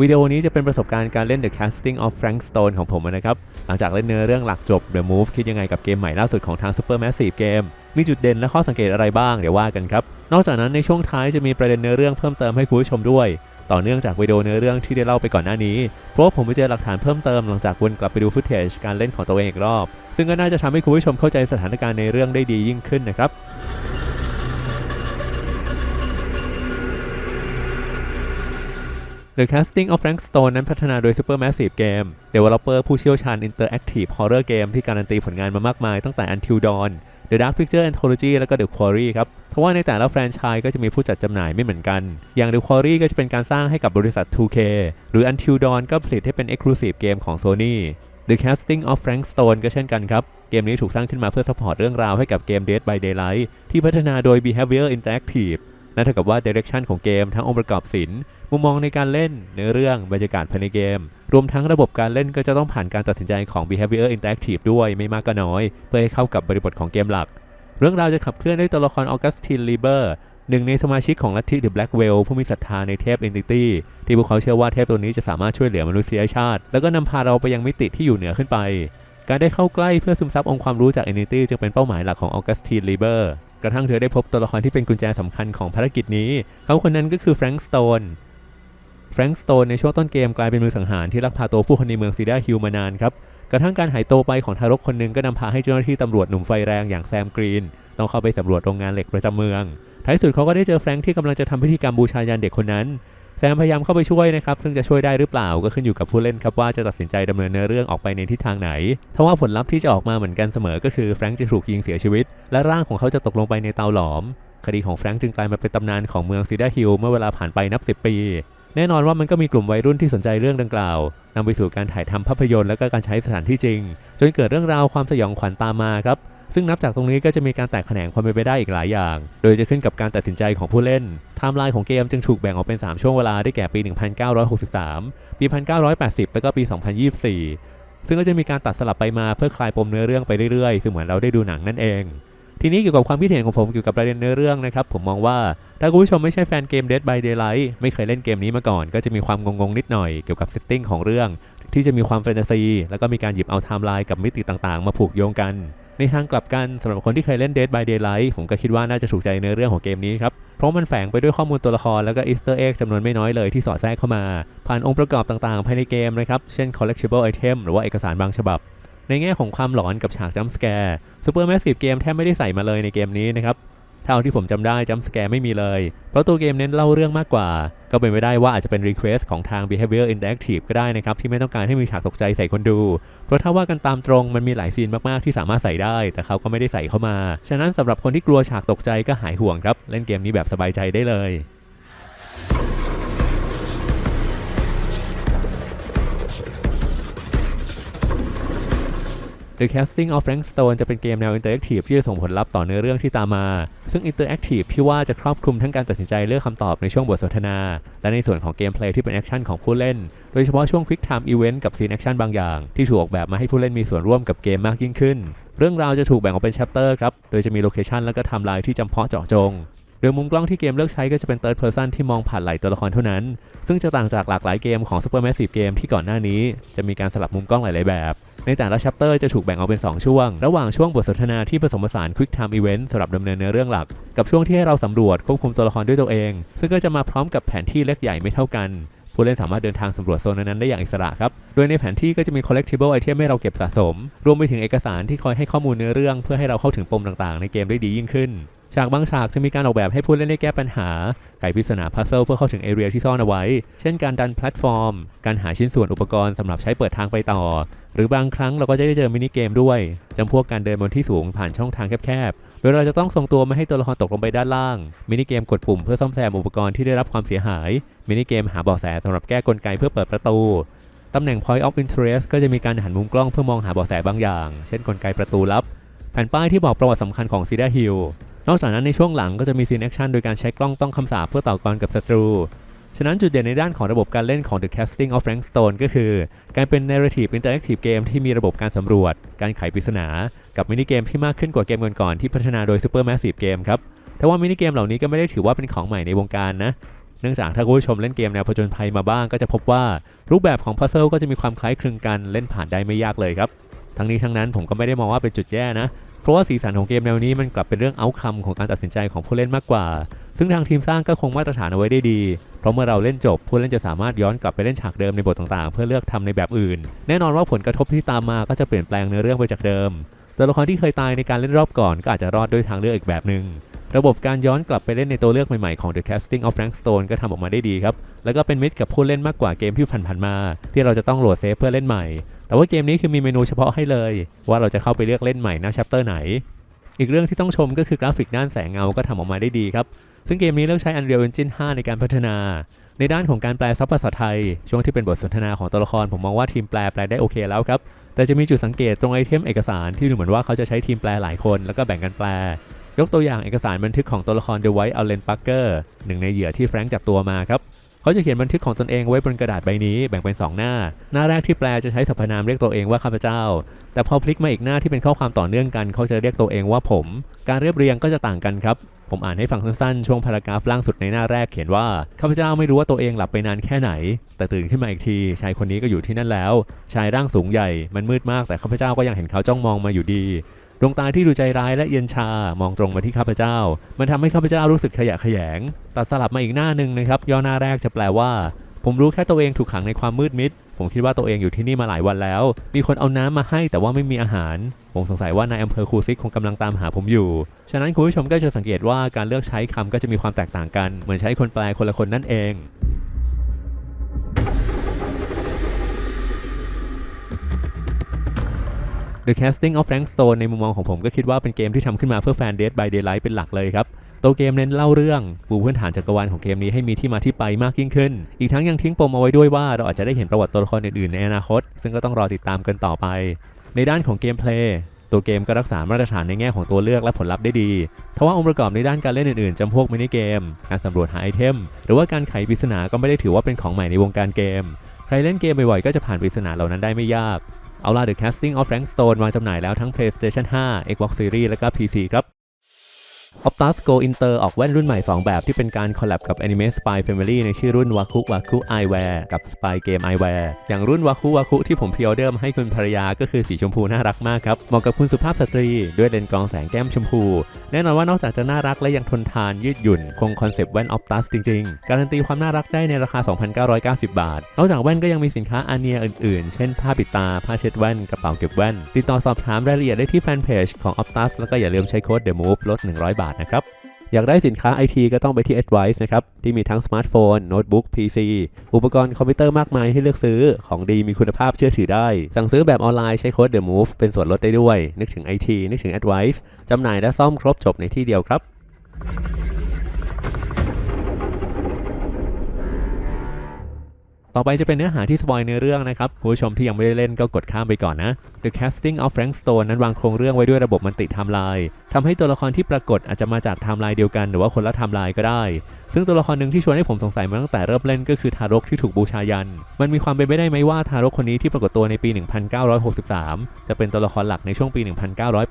วิดีโอนี้จะเป็นประสบการณ์การเล่น The Casting of Frank Stone ของผมนะครับ หลังจากเล่นเนื้อเรื่องหลักจบ The Move คิดยังไงกับเกมใหม่ล่าสุดของทาง Supermassive Game มีจุดเด่นและข้อสังเกตอะไรบ้างเดี๋ยวว่ากันครับ นอกจากนั้นในช่วงท้ายจะมีประเด็นเนื้อเรื่องเพิ่มเติมให้คุณผู้ชมด้วย ต่อเนื่องจากวิดีโอเนื้อเรื่องที่ได้เล่าไปก่อนหน้านี้ เพราะว่าผมไปเจอหลักฐานเพิ่มเติมหลังจากวนกลับไปดูฟุตเทจการเล่นของตัวเองอีกรอบ ซึ่งก็น่าจะทำให้คุณผู้ชมเข้าใจสถานการณ์ในเรื่องได้ดียิ่งขึ้นนะครับ The Casting of Frank Stone นั้นพัฒนาโดย Supermassive Game Developer ผู้เชี่ยวชาญ Interactive Horror Game ที่การันตีผลงานมามากมายตั้งแต่ Until Dawn The Dark Picture Anthology แล้วก็ The Quarry ครับเพราะว่าในแต่ละแฟรนไชส์ก็จะมีผู้จัดจำหน่ายไม่เหมือนกัน อย่าง The Quarry ก็จะเป็นการสร้างให้กับบริษัท 2K หรือ Until Dawn ก็ผลิตให้เป็น Exclusive เกมของ Sony The Casting of Frank Stone ก็เช่นกันครับ เกมนี้ถูกสร้างขึ้นมาเพื่อสปอร์ตเรื่องราวให้กับเกม Dead by Daylight ที่พัฒนาโดย Behavior Interactive นั่นเท่ากับว่า Direction ของเกมทั้งองค์ประกอบศิลป์มุมมองในการเล่นเนื้อเรื่องบรรยากาศภายในเกม รวมทั้งระบบการเล่นก็จะต้องผ่านการตัดสินใจของ Behavior Interactive ด้วยไม่มากก็น้อย เพื่อให้เข้ากับบริบทของเกมหลัก เรื่องราวจะขับเคลื่อนด้วยตัวละครออกัสตินลีเบอร์หนึ่งในสมาชิกของลัทธิ The Black Veil ผู้มีศรัทธาในเทพ Entity ที่พวกเขาเชื่อว่าเทพตัวนี้จะสามารถช่วยเหลือมนุษยชาติ แล้วก็นำพาเราไปยังมิติที่อยู่เหนือขึ้นไป การได้เข้าใกล้เพื่อซึมซับองค์ความรู้จาก Entity จึงเป็นเป้าหมายหลักของออกัสตินลีเบอร์ กระทั่งเธอได้พบตัวละครที่เป็นกุญแจสำคัญของภารกิจนี้ เขาคนนั้นก็คือแฟรงค์สโตนแฟรงค์สโตนในช่วงต้นเกมกลายเป็นมือสังหารที่ลักพาตัวผู้คนในเมืองซีดาฮิลมานานครับ กระทั่งการหายตัวไปของทารกคนหนึ่งก็นำพาให้เจ้าหน้าที่ตำรวจหนุ่มไฟแรงอย่างแซมกรีน ต้องเข้าไปสำรวจโรงงานเหล็กประจำเมือง ท้ายสุดเขาก็ได้เจอแฟรงค์ที่กำลังจะทำพิธีกรรมบูชายันเด็กคนนั้น แซมพยายามเข้าไปช่วยนะครับ ซึ่งจะช่วยได้หรือเปล่าก็ขึ้นอยู่กับผู้เล่นครับว่าจะตัดสินใจดำเนินเนื้อเรื่องออกไปในทิศทางไหนทว่าผลลัพธ์ที่จะออกมาเหมือนกันเสมอก็คือแฟรงค์จะถูกยิงเสียชีวิต และร่างของเขาจะตกลงไปในเตาหลอม คดีของแฟรงค์จึงกลายมาเป็นตำนานของเมืองซีดาฮิลเมื่อเวลาผ่านไปนับ 10 ปี แน่นอนว่ามันก็มีกลุ่มวัยรุ่นที่สนใจเรื่องดังกล่าวนำไปสู่การถ่ายทำภาพยนตร์และก็การใช้สถานที่จริง จนเกิดเรื่องราวความสยองขวัญตามมาครับ ซึ่งนับจากตรงนี้ก็จะมีการแตกแขนงความเป็นไปได้อีกหลายอย่าง โดยจะขึ้นกับการตัดสินใจของผู้เล่นไทม์ไลน์ของเกมจึงถูกแบ่งออกเป็น 3 ช่วงเวลาได้แก่ปี 1963 ปี 1980 แล้วก็ปี 2024 ซึ่งก็จะมีการตัดสลับไปมาเพื่อคลายปมเนื้อเรื่องไปเรื่อยๆ ซึ่งเหมือนเราได้ดูหนังนั่นเองทีนี้เกี่ยวกับความคิดเห็นของผมเกี่ยวกับประเด็นเนื้อเรื่องนะครับ ผมมองว่าถ้าคุณผู้ชมไม่ใช่แฟนเกม Dead by Daylight ไม่เคยเล่นเกมนี้มาก่อน ก็จะมีความงงๆนิดหน่อยเกี่ยวกับเซตติ้งของเรื่อง ที่จะมีความแฟนตาซีแล้วก็มีการหยิบเอาไทม์ไลน์กับมิติต่างๆ มาผูกโยงกัน ในทางกลับกันสำหรับคนที่เคยเล่น Dead by Daylight ผมก็คิดว่าน่าจะถูกใจในเรื่องของเกมนี้ครับ เพราะมันแฝงไปด้วยข้อมูลตัวละครแล้วก็อีสเตอร์เอ็กจำนวนไม่น้อยเลยที่สอดแทรกเข้ามา ผ่านองค์ประกอบต่างๆ ภายในเกมนะครับ เช่น collectible item หรือว่าเอกสารบางฉบับ ในแง่ของความหลอนกับฉากจัมป์สแกร์ซูเปอร์แมสซีฟเกมแทบไม่ได้ใส่มาเลยในเกมนี้นะครับ เท่าที่ผมจำได้จัมป์สแกร์ไม่มีเลย เพราะตัวเกมเน้นเล่าเรื่องมากกว่า ก็เป็นไปได้ว่าอาจจะเป็นรีเควสของทาง Behavior Interactive ก็ได้นะครับ ที่ไม่ต้องการให้มีฉากตกใจใส่คนดู เพราะถ้าว่ากันตามตรงมันมีหลายซีนมาก ๆ ที่สามารถใส่ได้ แต่เขาก็ไม่ได้ใส่เข้ามา ฉะนั้นสำหรับคนที่กลัวฉากตกใจก็หายห่วงครับ เล่นเกมนี้แบบสบายใจได้เลย The Casting of Frank Stone จะเป็นเกมแนว Interactive ที่จะส่งผลลัพธ์ต่อเนื้อเรื่องที่ตามมา ซึ่ง Interactive ที่ว่าจะครอบคลุมทั้งการตัดสินใจเลือกคำตอบในช่วงบทสนทนา และในส่วนของเกมเพลย์ที่เป็นแอคชั่นของผู้เล่น โดยเฉพาะช่วง Quick Time Event กับซีนแอคชั่นบางอย่าง ที่ถูกออกแบบมาให้ผู้เล่นมีส่วนร่วมกับเกมมากยิ่งขึ้น เรื่องราวจะถูกแบ่งออกเป็น chapter ครับ โดยจะมีโลเคชันและก็ไทม์ไลน์ที่จำเพาะเจาะจงโดยมุมกล้องที่เกมเลือกใช้ก็จะเป็น third person ที่มองผ่านไหล่ตัวละครเท่านั้น ซึ่งจะต่างจากหลากหลายเกมของ Supermassive Game ที่ก่อนหน้านี้ จะมีการสลับมุมกล้องหลาย ๆ แบบ ในแต่ละ chapter จะถูกแบ่งออกเป็น 2 ช่วง ระหว่างช่วงบทสนทนาที่ผสมผสาน Quick Time Event สำหรับดำเนินเนื้อเรื่องหลัก กับช่วงที่ให้เราสำรวจควบคุมตัวละครด้วยตัวเอง ซึ่งก็จะมาพร้อมกับแผนที่เล็กใหญ่ไม่เท่ากันผู้เล่นสามารถเดินทางสำรวจโซนนั้นได้อย่างอิสระครับ โดยในแผนที่ก็จะมี collectible item ให้เราเก็บสะสม รวมไปถึงเอกสารที่คอยให้ข้อมูลเนื้อเรื่อง เพื่อให้เราเข้าถึงปมต่างๆ ในเกมได้ดียิ่งขึ้น ฉากบางฉากจะมีการออกแบบให้ผู้เล่นได้แก้ปัญหา ไขปริศนาพัซเซิลเพื่อเข้าถึงเอเรียที่ซ่อนเอาไว้ เช่นการดันแพลตฟอร์ม การหาชิ้นส่วนอุปกรณ์สำหรับใช้เปิดทางไปต่อ หรือบางครั้งเราก็จะได้เจอมินิเกมด้วยจำพวกการเดินบนที่สูงผ่านช่องทางแคบๆ โดยเราจะต้องทรงตัวไม่ให้ตัวละครตกลงไปด้านล่าง มินิเกมกดปุ่มเพื่อซ่อมแซมอุปกรณ์ที่ได้รับความเสียหาย มินิเกมหาเบาะแสสำหรับแก้กลไกเพื่อเปิดประตูตำแหน่ง point of interest ก็จะมีการหันมุมกล้องเพื่อมองหาเบาะแสบางอย่าง เช่นกลไกประตูลับ แผ่นป้ายที่บอกประวัติสำคัญของซีดาฮิล นอกจากนั้นในช่วงหลังก็จะมีซีนแอคชั่นโดยการใช้กล้องต้องคำสาปเพื่อต่อกรกับศัตรู ฉะนั้นจุดเด่นในด้านของระบบการเล่นของ The Casting of Frank Stone ก็คือ การเป็น Narrative Interactive Game ที่มีระบบการสำรวจ การไขปริศนา กับมินิเกมที่มากขึ้นกว่าเกมก่อนๆที่พัฒนาโดย Supermassive Game ครับแต่ว่ามินิเกมเหล่านี้ก็ไม่ได้ถือว่าเป็นของใหม่ในวงการนะ เนื่องจากถ้าคุณผู้ชมเล่นเกมแนวผจญภัยมาบ้างก็จะพบว่ารูปแบบของพัซเซิลก็จะมีความคล้ายคลึงกันเล่นผ่านได้ไม่ยากเลยครับ ทั้งนี้ทั้งนั้นผมก็ไม่ได้มองว่าเป็นจุดแย่นะ เพราะว่าสีสันของเกมแนวนี้มันกลับเป็นเรื่องเอาคัมของการตัดสินใจของผู้เล่นมากกว่า ซึ่งทางทีมสร้างก็คงมาตรฐานเอาไว้ได้ดี เพราะเมื่อเราเล่นจบ ผู้เล่นจะสามารถย้อนกลับไปเล่นฉากเดิมในบทต่างๆ เพื่อเลือกทำในแบบอื่น แน่นอนว่าผลกระทบที่ตามมาก็จะเปลี่ยนแปลงเนื้อเรื่องไปจากเดิม ตัวละครที่เคยตายในการเล่นรอบก่อนก็อาจจะรอดด้วยทางเลือกอีกแบบหนึ่งระบบการย้อนกลับไปเล่นในตัวเลือกใหม่ๆของ The Casting of Frank Stone ก็ทำออกมาได้ดีครับ แล้วก็เป็นมิตรกับผู้เล่นมากกว่าเกมที่ผ่านๆมา ที่เราจะต้องโหลดเซฟเพื่อเล่นใหม่ แต่ว่าเกมนี้คือมีเมนูเฉพาะให้เลย ว่าเราจะเข้าไปเลือกเล่นใหม่หน้า chapter ไหน อีกเรื่องที่ต้องชมก็คือกราฟิกด้านแสงเงาก็ทำออกมาได้ดีครับ ซึ่งเกมนี้เลือกใช้ Unreal Engine 5 ในการพัฒนา ในด้านของการแปลซับภาษาไทย ช่วงที่เป็นบทสนทนาของตัวละครผมมองว่าทีมแปลแปลได้โอเคแล้วครับแต่จะมีจุดสังเกตตรงไอเทมเอกสารที่ดูเหมือนว่าเขาจะใช้ทีมแปลหลายคนแล้วก็แบ่งกันแปล ยกตัวอย่างเอกสารบันทึกของตัวละคร The White Allen Parker หนึ่งในเหยื่อที่แฟรงค์จับตัวมาครับ เขาจะเขียนบันทึกของตนเองไว้บนกระดาษใบนี้แบ่งเป็น 2 หน้า หน้าแรกที่แปลจะใช้สรรพนามเรียกตัวเองว่าข้าพเจ้า แต่พอพลิกมาอีกหน้าที่เป็นข้อความต่อเนื่องกันเขาจะเรียกตัวเองว่าผม การเรียบเรียงก็จะต่างกันครับผมอ่านให้ฟังสั้นๆ ช่วงพารากราฟล่างสุดในหน้าแรกเขียนว่าข้าพเจ้าไม่รู้ว่าตัวเองหลับไปนานแค่ไหน แต่ตื่นขึ้นมาอีกทีชายคนนี้ก็อยู่ที่นั่นแล้ว ชายร่างสูงใหญ่มันมืดมากแต่ข้าพเจ้าก็ยังเห็นเขาจ้องมองมาอยู่ดี ดวงตาที่ดูใจร้ายและเย็นชามองตรงมาที่ข้าพเจ้า มันทำให้ข้าพเจ้ารู้สึกขยะแขยง ตัดสลับมาอีกหน้าหนึ่งนะครับ ย่อหน้าแรกจะแปลว่า ผมรู้แค่ตัวเองถูกขังในความมืดมิด ผมคิดว่าตัวเองอยู่ที่นี่มาหลายวันแล้ว มีคนเอาน้ำมาให้แต่ว่าไม่มีอาหาร ผมสงสัยว่านายอำเภอคูซิกคงกำลังตามหาผมอยู่ ฉะนั้นคุณผู้ชมก็จะสังเกตว่าการเลือกใช้คำก็จะมีความแตกต่างกัน เหมือนใช้คนแปลคนละคนนั่นเอง The Casting of Frank Stone ในมุมมองของผมก็คิดว่าเป็นเกมที่ทำขึ้นมาเพื่อแฟน Dead by Daylight เป็นหลักเลยครับตัวเกมเน้นเล่าเรื่องปูพื้นฐานจักรวาลของเกมนี้ให้มีที่มาที่ไปมากยิ่งขึ้น อีกทั้งยังทิ้งปมเอาไว้ด้วยว่าเราอาจจะได้เห็นประวัติตัวละครอื่นๆในอนาคต ซึ่งก็ต้องรอติดตามกันต่อไป ในด้านของเกมเพลย์ตัวเกมก็รักษามาตรฐานในแง่ของตัวเลือกและผลลัพธ์ได้ดี ทว่าองค์ประกอบในด้านการเล่นอื่นๆจำพวกมินิเกม การสำรวจหาไอเทม หรือว่าการไขปริศนาก็ไม่ได้ถือว่าเป็นของใหม่ในวงการเกม ใครเล่นเกมบ่อยๆก็จะผ่านปริศนาเหล่านั้นได้ไม่ยาก เอาล่ะ The Casting of Frank Stone วางจำหน่ายแล้วทั้ง PlayStation 5 Xbox Series และก็ PC ครับ Optus Go Inter ออกแว่นรุ่นใหม่ 2 แบบที่เป็นการคอลแลบกับ Anime Spy Family ในชื่อรุ่น Waku Waku Eyewear กับ Spy Game Eyewear อย่างรุ่น Waku Waku ที่ผมพรีออเดอร์มาให้คุณภรรยาก็คือสีชมพูน่ารักมากครับ เหมาะกับคุณสุภาพสตรีด้วยเลนส์กรองแสงแก้มชมพู แน่นอนว่านอกจากจะน่ารักและยังทนทานยืดหยุ่น คงคอนเซปต์แว่น Optus จริงๆ การันตีความน่ารักได้ในราคา 2,990 บาท นอกจากแว่นก็ยังมีสินค้าอาเนียอื่นๆ เช่นผ้าปิดตาผ้าเช็ดแว่นกระเป๋าเก็บแว่นติดต่อสอบถามรายละเอียดได้ที่แฟนเพจของ Optus แล้วก็อย่าลืมใช้โค้ด The Move ลด 100 บาทนะครับ อยากได้สินค้าไอทีก็ต้องไปที่ Advice นะครับ ที่มีทั้งสมาร์ทโฟน โน้ตบุ๊ก PC อุปกรณ์คอมพิวเตอร์มากมายให้เลือกซื้อ ของดีมีคุณภาพเชื่อถือได้ สั่งซื้อแบบออนไลน์ใช้โค้ด The Move เป็นส่วนลดได้ด้วย นึกถึง IT นึกถึง Advice จำหน่ายและซ่อมครบจบในที่เดียวครับ ต่อไปจะเป็นเนื้อหาที่สปอยเนื้อเรื่องนะครับผู้ชมที่ยังไม่ได้เล่นก็กดข้ามไปก่อนนะ The Casting of Frank Stone นั้นวางโครงเรื่องไว้ด้วยระบบมันติไทม์ไลน์ทำให้ตัวละครที่ปรากฏอาจจะมาจากไทม์ไลน์เดียวกันหรือว่าคนละไทม์ไลน์ก็ได้ ซึ่งตัวละครหนึ่งที่ชวนให้ผมสงสัยมาตั้งแต่เริ่มเล่นก็คือทารกที่ถูกบูชายัน มันมีความเป็นไปได้ไหมว่าทารกคนนี้ที่ปรากฏตัวในปี 1963 จะเป็นตัวละครหลักในช่วงปี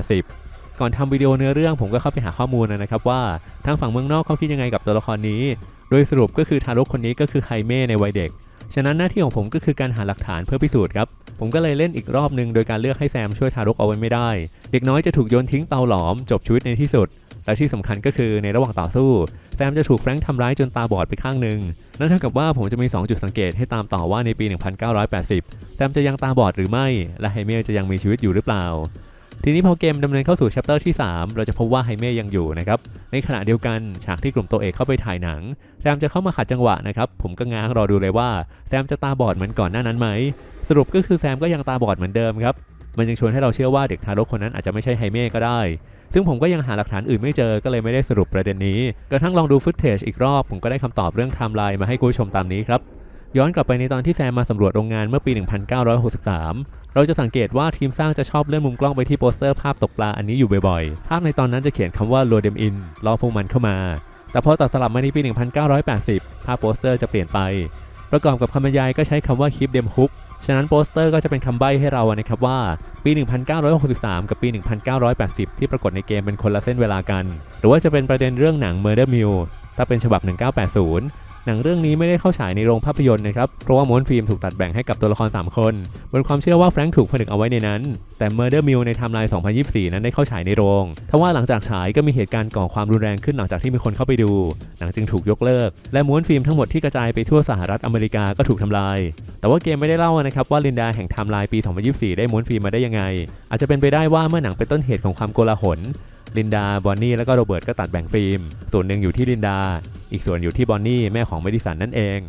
1980ก่อนทำวิดีโอเนื้อเรื่องผมก็เข้าไปหาข้อมูลนะครับว่าทางฝั่งเมืองนอกเขาคิดยังไงกับตัวละครนี้ โดยสรุปก็คือทารกคนนี้ก็คือไฮเม่ในวัยเด็ก ฉะนั้นหน้าที่ของผมก็คือการหาหลักฐานเพื่อพิสูจน์ครับ ผมก็เลยเล่นอีกรอบหนึ่งโดยการเลือกให้แซมช่วยทารกเอาไว้ไม่ได้ เด็กน้อยจะถูกโยนทิ้งเตาหลอมจบชีวิตในที่สุด และที่สำคัญก็คือในระหว่างต่อสู้ แซมจะถูกแฟรงค์ทำร้ายจนตาบอดไปข้างหนึ่งนั่นเท่ากับว่าผมจะมี 2 จุดสังเกตให้ตามต่อว่าในปี 1980 แซมจะยังตาบอดหรือไม่ และไฮเมลจะยังมีชีวิตอยู่หรือเปล่า ทีนี้พอเกมดำเนินเข้าสู่แชปเตอร์ที่ 3 เราจะพบว่าไฮเม่ยังอยู่นะครับ ในขณะเดียวกันฉากที่กลุ่มตัวเอกเข้าไปถ่ายหนัง แซมจะเข้ามาขัดจังหวะนะครับ ผมก็ง้างรอดูเลยว่าแซมจะตาบอดเหมือนก่อนหน้านั้นไหม สรุปก็คือแซมก็ยังตาบอดเหมือนเดิมครับ มันยังชวนให้เราเชื่อว่าเด็กทารกคนนั้นอาจจะไม่ใช่ไฮเม่ก็ได้ ซึ่งผมก็ยังหาหลักฐานอื่นไม่เจอ ก็เลยไม่ได้สรุปประเด็นนี้ กระทั่งลองดูฟุตเทจอีกรอบ ผมก็ได้คำตอบเรื่องไทม์ไลน์มาให้คุณผู้ชมตามนี้ครับ ย้อนกลับไปในตอนที่แซมมาสำรวจโรงงานเมื่อปี 1963 เราจะสังเกตว่าทีมสร้างจะชอบเลื่อนมุมกล้องไปที่โปสเตอร์ภาพตกปลาอันนี้อยู่บ่อยๆ ภาพในตอนนั้นจะเขียนคำว่า l o d e m in รอพวกมันเข้ามา แต่พอตัดสลับมาในปี 1980 ภาพโปสเตอร์จะเปลี่ยนไป ประกอบกับคำบรรยายก็ใช้คำว่า keep them hook ฉะนั้นโปสเตอร์ก็จะเป็นคำใบ้ให้เรานะครับว่าปี 1963 กับปี 1980 ที่ปรากฏในเกมเป็นคนละเส้นเวลากัน หรือว่าจะเป็นประเด็นเรื่องหนัง Murder Mill ถ้าเป็นฉบับ 1980 หนังเรื่องนี้ไม่ได้เข้าฉายในโรงภาพยนตร์นะครับ เพราะว่าม้วนฟิล์มถูกตัดแบ่งให้กับตัวละคร 3 คน บนความเชื่อว่าแฟรงค์ถูกผนึกเอาไว้ในนั้น แต่ Murder Mill ในไทม์ไลน์ 2024 นั้นได้เข้าฉายในโรง ทว่าหลังจากฉายก็มีเหตุการณ์ก่อความรุนแรงขึ้นหลังจากที่มีคนเข้าไปดู หนังจึงถูกยกเลิก และม้วนฟิล์มทั้งหมดที่กระจายไปทั่วสหรัฐอเมริกาก็ถูกทำลาย แต่ว่าเกมไม่ได้เล่านะครับว่าลินดาแห่งไทม์ไลน์ปี 2024 ได้ม้วนฟิล์มมาได้ยังไง อาจจะเป็นไปได้ว่าเมื่อหนังเป็นต้นเหตุของความโกลาหล ลินดา บอนนี่ และก็โรเบิร์ตก็ตัดแบ่งฟิล์ม ส่วนหนึ่งอยู่ที่ลินดา อีกส่วนอยู่ที่บอนนี่ แม่ของเมดิสันนั่นเอง